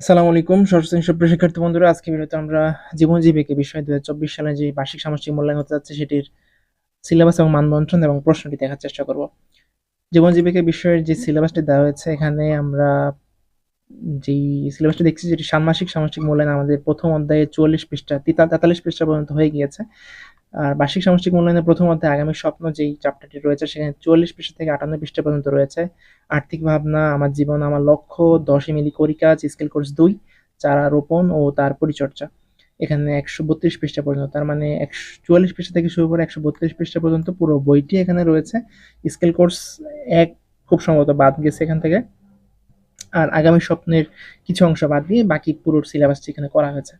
আসসালামু আলাইকুম শ্রেণির সুপ্রিয় শিক্ষার্থী বন্ধুরা, আজকে ভিডিওতে আমরা জীবন জীবিকা বিষয় দুই সালে যে বার্ষিক সামষ্টিক মূল্যায়ন হতে যাচ্ছে, সেটির সিলেবাস এবং মানবন্টন এবং প্রশ্নটি দেখার চেষ্টা করব। জীবন জীবিকা বিষয়ের যে সিলেবাসটি দেওয়া হয়েছে, এখানে আমরা যেই সিলেবাসটি দেখছি যেটি ষান্মাসিক সামষ্টিক মূল্যায়ন আমাদের প্রথম অধ্যায়ে চুয়াল্লিশ পৃষ্ঠা তেতাল্লিশ পৃষ্ঠা পর্যন্ত হয়ে গিয়েছে। আর বার্ষিক সামষ্টিক মূল্যায়নের প্রথম অধ্যায়ে আগামী স্বপ্ন যেই চ্যাপ্টারটি রয়েছে, সেখানে চুয়াল্লিশ পৃষ্ঠা থেকে আটান্ন পৃষ্ঠা পর্যন্ত রয়েছে। আর্থিক ভাবনা, আমার জীবন, আমার লক্ষ্য দশে মিলি করি কাজ, স্কিল কোর্স দুই, চারা রোপণ ও তার পরিচর্যা। এখানে একশো বত্রিশ পৃষ্ঠা পর্যন্ত, তার মানে একশো, চুয়াল্লিশ পৃষ্ঠা থেকে শুরু করে একশো বত্রিশ পৃষ্ঠা পর্যন্ত পুরো বইটি এখানে রয়েছে। স্কেল কোর্স এক খুব সম্ভবত বাদ গেছে এখান থেকে। আর আগামী স্বপ্নের কিছু অংশ বাদ দিয়ে বাকি পুরো সিলেবাসটি এখানে করা হয়েছে।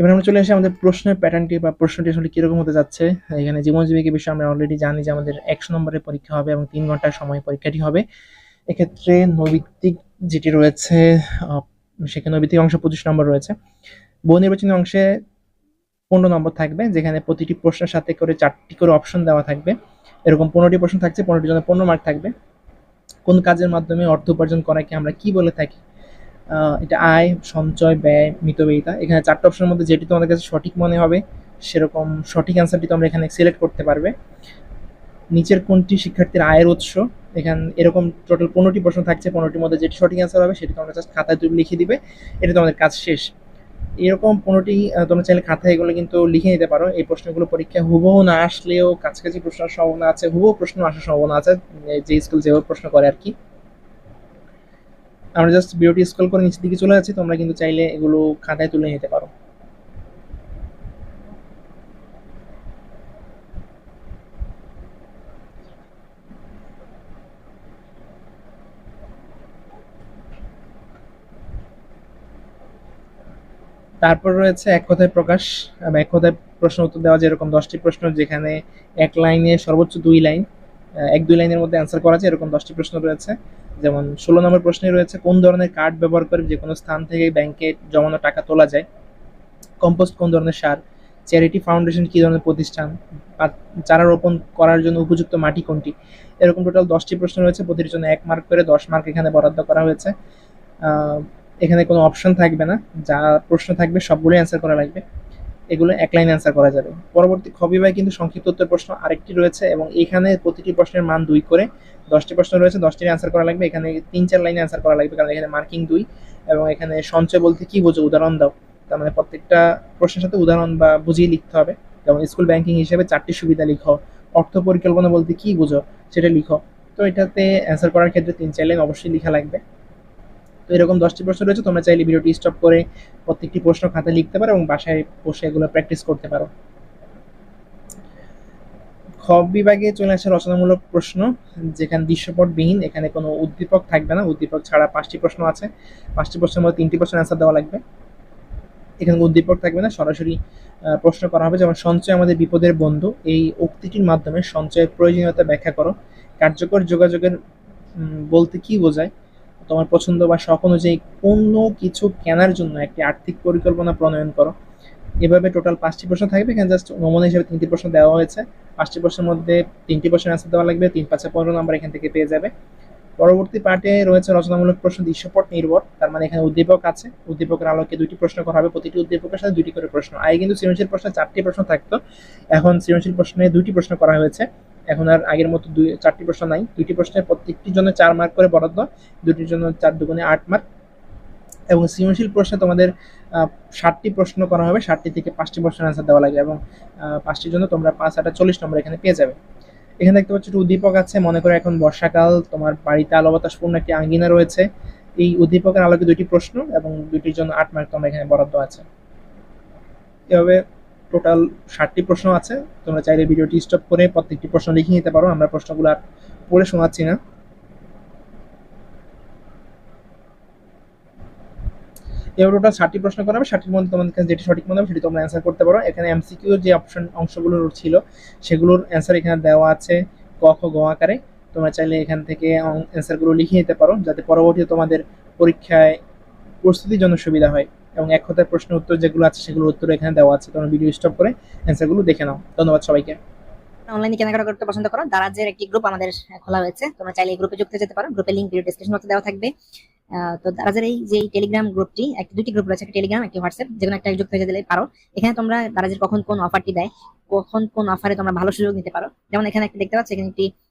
এবার আমরা চলে আসি আমাদের প্রশ্নের প্যাটার্নটি বা প্রশ্নটি আসলে কীরকম হতে যাচ্ছে। এখানে জীবন জীবিকা বিষয়ে আমরা অলরেডি জানি যে আমাদের একশো নম্বরের পরীক্ষা হবে এবং তিন ঘণ্টার সময় পরীক্ষাটি হবে। এক্ষেত্রে নৈবিত্তিক যেটি রয়েছে সেখানে নৈবিত্তিক অংশ পঁচিশ নম্বর রয়েছে। বহু নির্বাচনী অংশে পনেরো নম্বর থাকবে, যেখানে প্রতিটি প্রশ্নের সাথে করে চারটি করে অপশন দেওয়া থাকবে। এরকম পনেরোটি প্রশ্ন থাকছে পনেরোটি জন্য পনেরো মার্ক থাকবে। কোন কাজের মাধ্যমে অর্থ উপার্জন করাকে আমরা কি বলে থাকি? এটা আয়, সঞ্চয়, ব্যয়, মিতব্যয়িতা। এখানে চারটে অপশনের মধ্যে যেটি তোমাদের কাছে সঠিক মনে হবে, সেরকম সঠিক অ্যান্সারটি তোমরা এখানে সিলেক্ট করতে পারবে। নিচের কোনটি শিক্ষার্থীর আয়ের উৎস? এখানে এরকম টোটাল পনেরোটি প্রশ্ন থাকছে, পনেরোটির মধ্যে যেটি সঠিক অ্যান্সার হবে, সেটি তোমরা জাস্ট খাতায় তুমি লিখে দিবে, এটা তোমাদের কাজ শেষ। এরকম পনেরোটি তোমরা চাইলে খাতায় এগুলো কিন্তু লিখে নিতে পারো। এই প্রশ্নগুলো পরীক্ষা হুবহু না আসলেও কাছাকাছি প্রশ্ন সম্ভাবনা আছে, হুবহু প্রশ্ন আসার সম্ভাবনা আছে, যে স্কুল যেভাবে প্রশ্ন করে আর কি। আমরা জাস্ট ভিডিওটি স্ক্রল করে নিচের দিকে চলে যাচ্ছি, তোমরা কিন্তু চাইলে এগুলো খাতায় তুলে নিতে পারো। তারপর রয়েছে এক কথায় প্রকাশ এক কথায় প্রশ্ন উত্তর দেওয়া, যেরকম দশটি প্রশ্ন, যেখানে এক লাইনে সর্বোচ্চ দুই লাইন। এক দুই লাইনের মধ্যে অ্যান্সার করা যায় এরকম দশটি প্রশ্ন রয়েছে। যেমন, ষোলো নম্বর প্রশ্নে রয়েছে, কোন ধরনের কার্ড ব্যবহার করে যে কোনো স্থান থেকে ব্যাংকে জমানো টাকা তোলা যায়? কম্পোস্ট কোন ধরনের সার? চ্যারিটি ফাউন্ডেশন কী ধরনের প্রতিষ্ঠান? চারা রোপণ করার জন্য উপযুক্ত মাটি কোনটি? এরকম টোটাল দশটি প্রশ্ন রয়েছে, প্রতিটির জন্য এক মার্ক করে দশ মার্ক এখানে বরাদ্দ করা হয়েছে। এখানে কোনো অপশন থাকবে না, যা প্রশ্ন থাকবে সবগুলোই অ্যান্সার করা লাগবে। এগুলো এক লাইন অ্যান্সার করা যাবে। পরবর্তী খবিবাই কিন্তু সংক্ষিপ্ত উত্তর প্রশ্ন আরেকটি রয়েছে এবং এখানে প্রতিটি প্রশ্নের মান দুই করে, দশটি প্রশ্ন রয়েছে, দশটির অ্যান্সার করা লাগবে, এখানে তিন চার লাইনে অ্যান্সার করা লাগবে, কারণ এখানে মার্কিং দুই এবং এখানে সঞ্চয় বলতে কি বোঝো? উদাহরণ দাও। তার মানে প্রত্যেকটা প্রশ্নের সাথে উদাহরণ বা বুঝিয়ে লিখতে হবে। যেমন স্কুল ব্যাংকিং হিসেবে চারটি সুবিধা লিখো, অর্থ পরিকল্পনা বলতে কি বোঝো সেটা লিখো। তো এটাতে অ্যান্সার করার ক্ষেত্রে তিন চার লাইন অবশ্যই লেখা লাগবে। তো এরকম দশটি প্রশ্ন রয়েছে, তোমরা চাইলে ভিডিওটি স্টপ করে প্রত্যেকটি প্রশ্ন খাতায় লিখতে পারো এবং বাসায় বসে এগুলো প্র্যাকটিস করতে পারো। খ বিভাগে চলে আসে রচনামূলক প্রশ্ন, যেখানে দৃশ্যপটবিহীন, এখানে কোনো উদ্দীপক থাকবে না, উদ্দীপক ছাড়া পাঁচটি প্রশ্ন আছে। পাঁচটি প্রশ্নের মধ্যে তিনটি প্রশ্নের অ্যান্সার দেওয়া লাগবে। এখানে উদ্দীপক থাকবে না, সরাসরি প্রশ্ন করা হবে। যেমন, সঞ্চয় আমাদের বিপদের বন্ধু, এই উক্তিটির মাধ্যমে সঞ্চয়ের প্রয়োজনীয়তা ব্যাখ্যা করো। কার্যকর যোগাযোগের বলতে কি বোঝায়? তোমার পছন্দ বা শখ অনুযায়ী কোনো কিছু কেনার জন্য একটি আর্থিক পরিকল্পনা প্রণয়ন করো। এভাবে টোটাল পাঁচটি প্রশ্ন থাকবে। এখানে জাস্ট নমুনা হিসেবে তিনটি প্রশ্ন দেওয়া হয়েছে। পাঁচটি প্রশ্নের মধ্যে তিনটি প্রশ্নের অ্যান্সার দেওয়া লাগবে। তিন, পাঁচে, পনেরো নাম্বার এখান থেকে পেয়ে যাবে। পরবর্তী পার্টে রয়েছে রচনামূলক প্রশ্ন দৃশ্যপট নির্ভর। তার মানে এখানে উদ্দীপক আছে। উদ্দীপকের আলোকে দুটি প্রশ্ন করা হবে। প্রতিটি উদ্দীপকের সাথে দুইটি করে প্রশ্ন। আগে কিন্তু সৃজনশীল প্রশ্নে চারটি প্রশ্ন থাকতো। এখন সৃজনশীল প্রশ্নে দুটি প্রশ্ন করা হয়েছে। এখন আর আগের মতো দুই, চারটি প্রশ্ন নাই। দুইটি প্রশ্নের প্রত্যেকটির জন্য চার মার্ক করে বরাদ্দ দুটির জন্য চার দুগুণে আট মার্ক এবং সৃজনশীল প্রশ্নে তোমাদের ষাটটি প্রশ্ন করা হবে, ষাটটি থেকে পাঁচটি প্রশ্নের অ্যান্সার দেওয়া লাগে এবং পাঁচটির জন্য তোমরা পাঁচ, আটা চল্লিশ নম্বর এখানে পেয়ে যাবে। এখানে দেখতে পাচ্ছ একটু উদ্দীপক আছে, মনে করো এখন বর্ষাকাল, তোমার বাড়িতে আলো বাতাসপূর্ণ একটি আঙ্গিনা রয়েছে। এই উদ্দীপকের আলোকে দুইটি প্রশ্ন এবং দুইটির জন্য আট মার্ক তোমার এখানে বরাদ্দ আছে। এভাবে টোটাল ষাটটি প্রশ্ন আছে। তোমরা চাইলে ভিডিওটি স্টপ করে প্রত্যেকটি প্রশ্ন লিখে নিতে পারো। আমরা প্রশ্নগুলো আর পড়ে শোনাচ্ছি না। এবার টোটাল ষাটটি প্রশ্ন করা হবে। ষাটটির মধ্যে তোমাদের কাছে যেটি সঠিক মনে হবে সেটি তোমরা অ্যান্সার করতে পারো। এখানে এমসিকিউ যে অপশন অংশগুলো ছিল, সেগুলোর অ্যান্সার এখানে দেওয়া আছে ক, খ, গ আকারে। তোমরা চাইলে এখান থেকে অ্যান্সারগুলো লিখে নিতে পারো, যাতে পরবর্তীতে তোমাদের পরীক্ষায় প্রস্তুতির জন্য সুবিধা হয়। এবং এক কথায় প্রশ্ন উত্তর যেগুলো আছে সেগুলো উত্তর এখানে দেওয়া আছে, তোমরা ভিডিও স্টপ করে অ্যান্সারগুলো দেখে নাও। ধন্যবাদ সবাইকে। অনলাইনে কেনাকাটা করতে পছন্দ করো। দারাজের একটি গ্রুপ আমাদের খোলা হয়েছে তোমরা চাইলে এই গ্রুপে যুক্ত যেতে পারো। গ্রুপের লিঙ্ক ভিডিও ডেসক্রিপশন বক্সে দেওয়া থাকবে। তো দারাজের এই যে টেলিগ্রাম গ্রুপটি একটি, দুটি গ্রুপ রয়েছে টেলিগ্রাম একটি হোয়াটসঅ্যাপ যে একটা যুক্ত হয়ে দিলে পারো। এখানে তোমরা দারাজের কখন কোন অফারটি দেয়, কখন কোন অফারে তোমরা ভালো সুযোগ নিতে পারো। যেমন এখানে একটা দেখতে পাচ্ছ, এখানে একটি